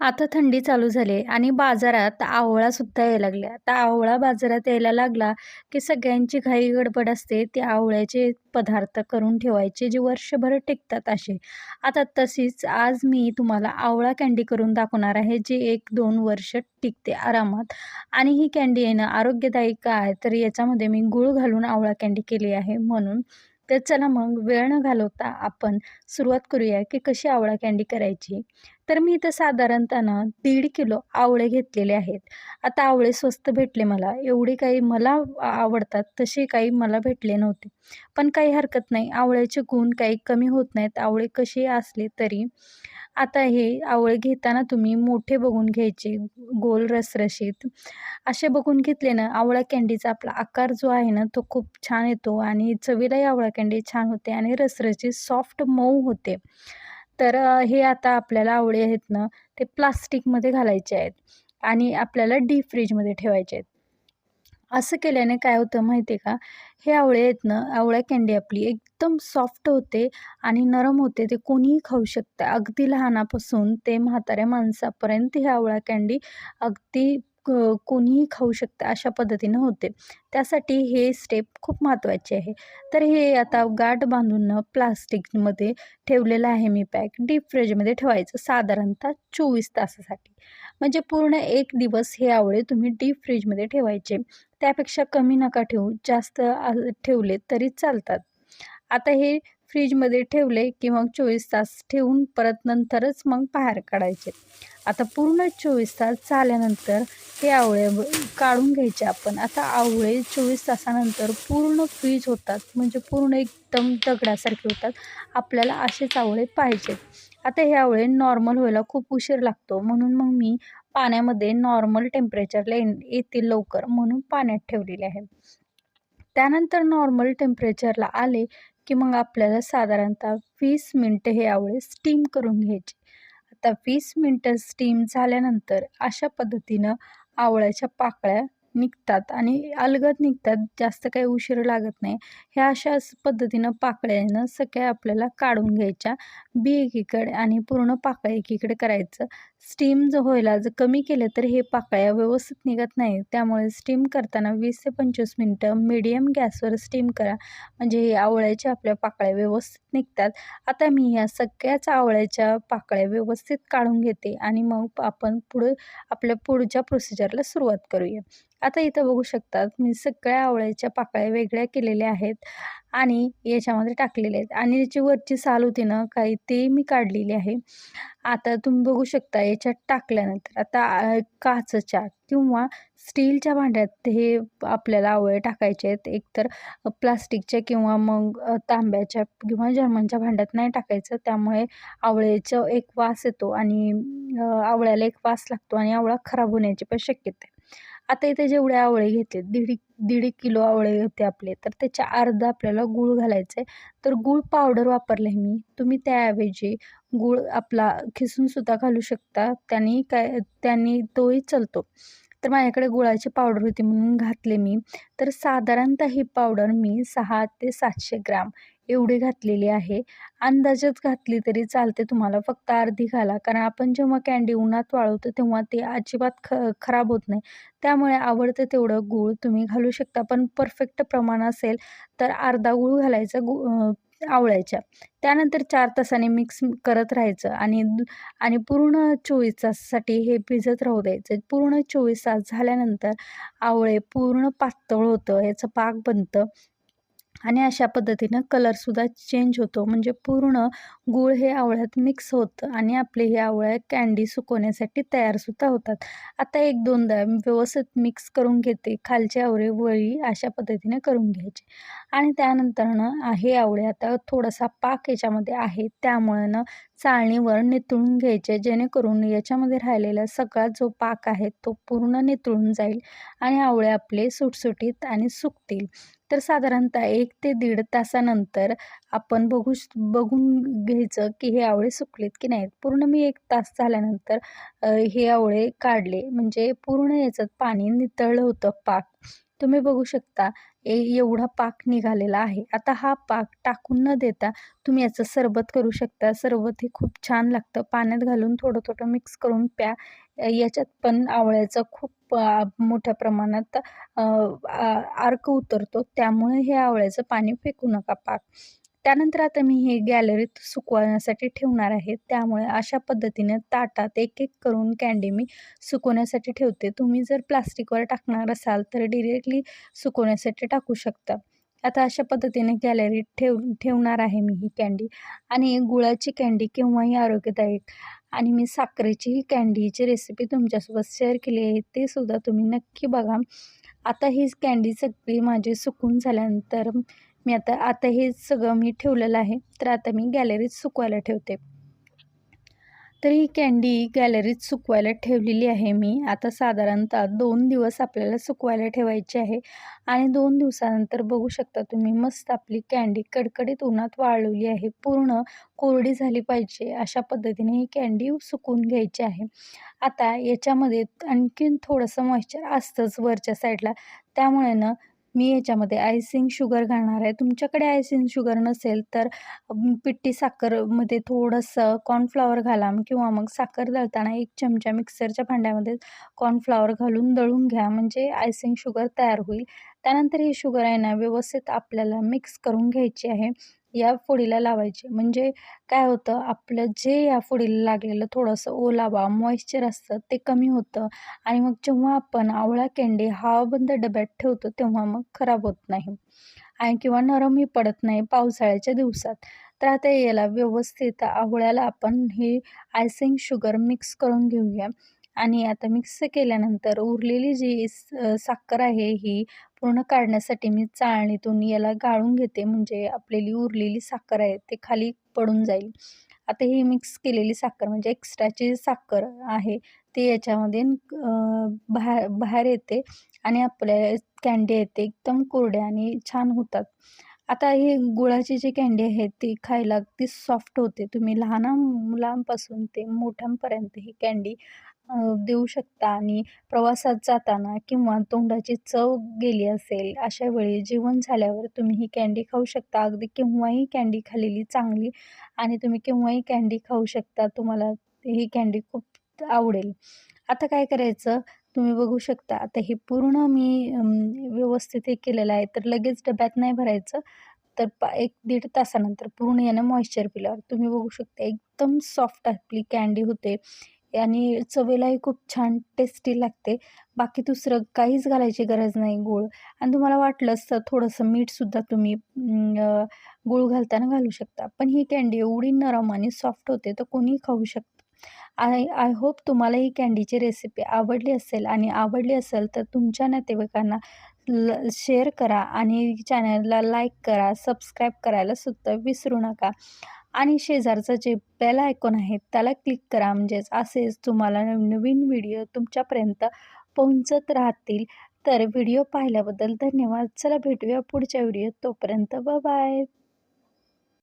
आता थंडी चालू झाली आणि बाजारात आवळासुद्धा यायला लागल्या. आता आवळा बाजारात यायला लागला, की सगळ्यांची घाई गडबड असते. ते आवळ्याचे पदार्थ करून ठेवायचे, जे वर्षभर टिकतात असे. आता तशीच आज मी तुम्हाला आवळा कँडी करून दाखवणार आहे, जी 1-2 वर्ष टिकते आरामात. आणि ही कँडी येणं आरोग्यदायी का आहे, तर याच्यामध्ये मी गूळ घालून आवळा कँडी केली आहे म्हणून. तर चला मग वेळ न घालवता आपण सुरुवात करूया, की कशी आवळा कँडी करायची. तर मी इथं साधारणतः ना 1.5 किलो आवळे घेतलेले आहेत. आता आवळे स्वस्त भेटले मला. एवढे काही मला आवडतात तसे काही मला भेटले नव्हते. पण काही हरकत नाही. आवळ्याचे गुण काही कमी होत नाहीत. आवळे कसे असले तरी. आता हे आवळे घेताना तुम्ही मोठे बघून घ्यायचे, गोल रसरशीत. असे बघून घेतले ना, आवळा कँडीचा आपला आकार जो आहे ना, तो खूप छान येतो आणि चवीलाही आवळा कँडी छान होते आणि रसरशीत सॉफ्ट मऊ होते. तर हे आता आपल्याला आवळे आहेत ना, ते प्लास्टिकमध्ये घालायचे आहेत आणि आपल्याला डीप फ्रीजमध्ये ठेवायचे आहेत. असं केल्याने काय होतं माहिती आहे का? हे आवळे आहेत ना, आवळ्या कँडी आपली एकदम सॉफ्ट होते आणि नरम होते. ते कोणीही खाऊ शकतं. अगदी लहानापासून ते म्हाताऱ्या माणसापर्यंत ही आवळा कँडी अगदी कोणीही खाऊ शकतं अशा पद्धतीनं होते. त्यासाठी हे स्टेप खूप महत्त्वाचे आहे. तर हे आता गाठ बांधून प्लास्टिकमध्ये ठेवलेलं आहे मी पॅक. डीप फ्रीजमध्ये ठेवायचं साधारणतः 24 तासासाठी. म्हणजे पूर्ण एक दिवस हे आवळे तुम्ही डीप फ्रीजमध्ये ठेवायचे. त्यापेक्षा कमी नका ठेवू. जास्त ठेवले तरी चालतात. आता हे फ्रीजमध्ये ठेवले, की मग 24 तास ठेवून परत नंतरच मग बाहेर काढायचे. आता पूर्ण 24 तास झाल्यानंतर हे आवळे काढून घ्यायचे आपण. आता आवळे 24 तासानंतर पूर्ण फ्रीज होतात. म्हणजे पूर्ण एकदम दगडासारखे होतात. आपल्याला असेच आवळे पाहिजेत. आता हे आवळे नॉर्मल व्हायला खूप उशीर लागतो. म्हणून मग मी पाण्यामध्ये नॉर्मल टेम्परेचरला ये येतील लवकर म्हणून पाण्यात ठेवलेले आहे. त्यानंतर नॉर्मल टेम्परेचरला आले, की मग आपल्याला साधारणतः वीस मिनटं हे आवळे स्टीम करून घ्यायची आता वीस मिनटं स्टीम झाल्यानंतर अशा पद्धतीनं आवळ्याच्या पाकळ्या निघतात आणि अलगद निघतात. जास्त काही उशीर लागत नाही. ह्या अशाच पद्धतीनं पाकळ्यानं सगळ्या आपल्याला काढून घ्यायच्या. बी एकीकडे आणि पूर्ण पाकळ्या एकीकडे करायचं. स्टीम जर व्हायला जर कमी केलं तर हे पाकळ्या व्यवस्थित निघत नाही. त्यामुळे स्टीम करताना वीस ते पंचवीस मिनटं मीडियम गॅसवर स्टीम करा. म्हणजे हे आवळ्याच्या आपल्या पाकळ्या व्यवस्थित निघतात. आता मी ह्या सगळ्याच आवळ्याच्या पाकळ्या व्यवस्थित काढून घेते आणि मग आपण पुढे आपल्या पुढच्या प्रोसिजरला सुरुवात करूया. आता इथं बघू शकतात मी सगळ्या आवळ्याच्या पाकळ्या वेगळ्या केलेल्या आहेत आणि याच्यामध्ये टाकलेले आहेत आणि याची वरची साल होती ना काही ते मी काढलेली आहे. आता तुम्ही बघू शकता याच्यात टाकल्यानंतर आता काचच्या किंवा स्टीलच्या भांड्यात हे आपल्याला आवळे टाकायचे आहेत. एकतर प्लास्टिकच्या किंवा मग तांब्याच्या किंवा जर्मनच्या भांड्यात नाही टाकायचं. त्यामुळे आवळ्याचं एक वास येतो आणि आवळ्याला एक वास लागतो आणि आवळा खराब होण्याची पण शक्यता आहे. आता इथे जेवढे आवळे घेतले, दीड दीड किलो आवळे होते आपले, तर त्याच्या अर्धा आपल्याला गूळ घालायचं आहे. तर गूळ पावडर वापरला आहे मी. तुम्ही त्याऐवजी गूळ आपला खिसूनसुद्धा घालू शकता. त्यानी काय त्यानी तोही चलतो तर माझ्याकडे गुळाची पावडर होती म्हणून घातले मी. तर साधारणतः ही पावडर मी सहा ते सातशे ग्राम एवढी घातलेली आहे. अंदाजच घातली तरी चालते तुम्हाला. फक्त अर्धी घाला. कारण आपण जेव्हा कँडी उन्हात वाळवतो तेव्हा ते अजिबात ख खराब होत नाही. त्यामुळे आवडतं तेवढं गूळ तुम्ही घालू शकता. पण परफेक्ट प्रमाण असेल तर अर्धा गूळ घालायचा गू आवळायच्या आवळ्याच्या. त्यानंतर चार तासाने मिक्स करत राहायचं आणि आणि पूर्ण 24 तासासाठी हे भिजत राहू द्यायचं. पूर्ण 24 तास झाल्यानंतर आवळे पूर्ण पातळ होतं, याचं पाक बनतं आणि अशा पद्धतीनं कलरसुद्धा चेंज होतो. म्हणजे पूर्ण गूळ हे आवळ्यात मिक्स होतं आणि आपले हे आवळ्या कँडी सुकवण्यासाठी तयारसुद्धा होतात. आता 1-2दा व्यवस्थित मिक्स करून घेते. खालचे आवळे वळी अशा पद्धतीने करून घ्यायचे आणि त्यानंतर ना हे आवळे आता थोडासा पाक याच्यामध्ये आहे. त्यामुळे ना चाळणीवर नितळून घ्यायचे जेणेकरून याच्यामध्ये राहिलेला सगळा जो पाक आहे तो पूर्ण नितळून जाईल आणि आवळे आपले सुटसुटीत आणि सुकतील. तर साधारणतः एक ते दीड तासानंतर आपण बघू श बघून घ्यायचं, की हे आवळे सुकलेत की नाहीत. पूर्ण मी एक तास झाल्यानंतर हे आवळे काढले. म्हणजे पूर्ण याच्यात पाणी नितळलं होतं पाक. तुम्ही बघू शकता एवढा पाक निघालेला आहे. आता हा पाक टाकून न देता तुम्ही याचं सरबत करू शकता. सरबत हे खूप छान लागतं. पाण्यात घालून थोडं थोडं मिक्स करून प्या. याच्यात पण आवळ्याचं खूप मोठ्या प्रमाणात अर्क उतरतो. त्यामुळे हे आवळ्याचं पाणी फेकू नका पाक. त्यानंतर आता मी हे गॅलरीत सुकवण्यासाठी ठेवणार आहे. त्यामुळे अशा पद्धतीने ताटात एक एक करून कँडी मी सुकवण्यासाठी ठेवते. तुम्ही जर प्लास्टिकवर टाकणार असाल तर डिरेक्टली सुकवण्यासाठी टाकू शकता. आता अशा पद्धतीने गॅलरीत ठेव ठेवणार आहे मी ही कँडी आणि गुळाची कँडी केव्हाही आरोग्यदायक आणि मी साखरेची ही कँडीची रेसिपी तुमच्यासोबत शेअर केली आहे ते सुद्धा तुम्ही नक्की बघा. आता ही कँडी सगळी माझी सुकून झाल्यानंतर मी आता आता हे सगळं मी ठेवलेलं आहे. तर आता मी गॅलरीत सुकवायला ठेवते. तर ही कँडी गॅलरीत सुकवायला ठेवलेली आहे मी. आता साधारणतः दोन दिवस आपल्याला सुकवायला ठेवायची आहे. आणि दोन दिवसानंतर बघू शकता तुम्ही मस्त आपली कँडी कडकडीत उन्हात वाळवली आहे. पूर्ण कोरडी झाली पाहिजे. अशा पद्धतीने ही कँडी सुकून घ्यायची आहे. आता याच्यामध्ये आणखीन थोडंसं मॉइश्चर असतंच वरच्या साईडला त्यामुळे ना मी याच्यामध्ये आयसिंग शुगर घालणार आहे. तुमच्याकडे आयसिंग शुगर नसेल तर पिट्टी साखरमध्ये थोडंसं कॉर्नफ्लॉवर घाला किंवा मग साखर दळताना एक चमचा मिक्सरच्या भांड्यामध्ये कॉर्नफ्लॉवर घालून दळून घ्या. म्हणजे आयसिंग शुगर तयार होईल. त्यानंतर ही शुगर आहे ना व्यवस्थित आपल्याला मिक्स करून घ्यायची आहे. या फोडीला लावायची. म्हणजे काय होतं आपलं जे या फोडीला लागलेलं थोडंसं ओलावा मॉइश्चर असतं ते कमी होतं आणि मग जेव्हा आपण आवळा कँडी हवाबंद डब्यात ठेवतो तेव्हा मग खराब होत नाही. आणि किंवा नरमही पडत नाही पावसाळ्याच्या दिवसात. तर आता याला व्यवस्थित आवळ्याला आपण ही आयसिंग शुगर मिक्स करून घेऊया. आणि आता मिक्स केल्यानंतर उरलेली जी साखर आहे ही पूर्ण काढण्यासाठी मी चाळणीतून याला गाळून घेते. म्हणजे आपलेली उरलेली साखर आहे ते खाली पडून जाईल. आता ही मिक्स केलेली साखर म्हणजे एक्स्ट्राची साखर आहे ती याच्यामध्ये बाहेर बाहेर येते आणि आपल्या कँडी येते एकदम कोरड्या आणि छान होतात. आता ही गुळाची जी कँडी आहे ती खायला अगदी सॉफ्ट होते. तुम्ही लहान मुलांपासून ते मोठ्यांपर्यंत ही कँडी देऊ शकता आणि प्रवासात जाताना किंवा तोंडाची चव गेली असेल अशा वेळी जेवण झाल्यावर तुम्ही ही कँडी खाऊ शकता. अगदी केव्हाही कँडी खाल्लेली चांगली आणि तुम्ही केव्हाही कँडी खाऊ शकता तुम्हाला ही कँडी खूप आवडेल. आता काय करायचं? तुम्ही बघू शकता आता हे पूर्ण मी व्यवस्थित हे केलेलं आहे तर लगेच डब्यात नाही भरायचं. तर पा एक दीड तासानंतर पूर्ण यानं मॉइश्चर पिल्यावर तुम्ही बघू शकता एकदम सॉफ्ट आपली कँडी होते. आणि चवेलाही खूप छान टेस्टी लागते. बाकी दुसरं काहीच घालायची गरज नाही गूळ. आणि तुम्हाला वाटलंच तर थोडंसं मीठसुद्धा तुम्ही गूळ घालताना घालू शकता. पण ही कँडी एवढी नरम आणि सॉफ्ट होते तर कोणी खाऊ शकतं. आय आय होप तुम्हाला ही कँडीची रेसिपी आवडली असेल आणि आवडली असेल तर तुमच्या नातेवाईकांना ल शेअर करा आणि चॅनलला लाईक करा सबस्क्राईब करायला सुद्धा विसरू नका. आणि शेजारचं जे बेल आयकॉन आहे त्याला क्लिक करा. म्हणजेच असेच तुम्हाला नवनवीन व्हिडिओ तुमच्यापर्यंत पोहोचत राहतील. तर व्हिडिओ पाहिल्याबद्दल धन्यवाद. चला भेटूया पुढच्या व्हिडिओ तोपर्यंत. ब बाय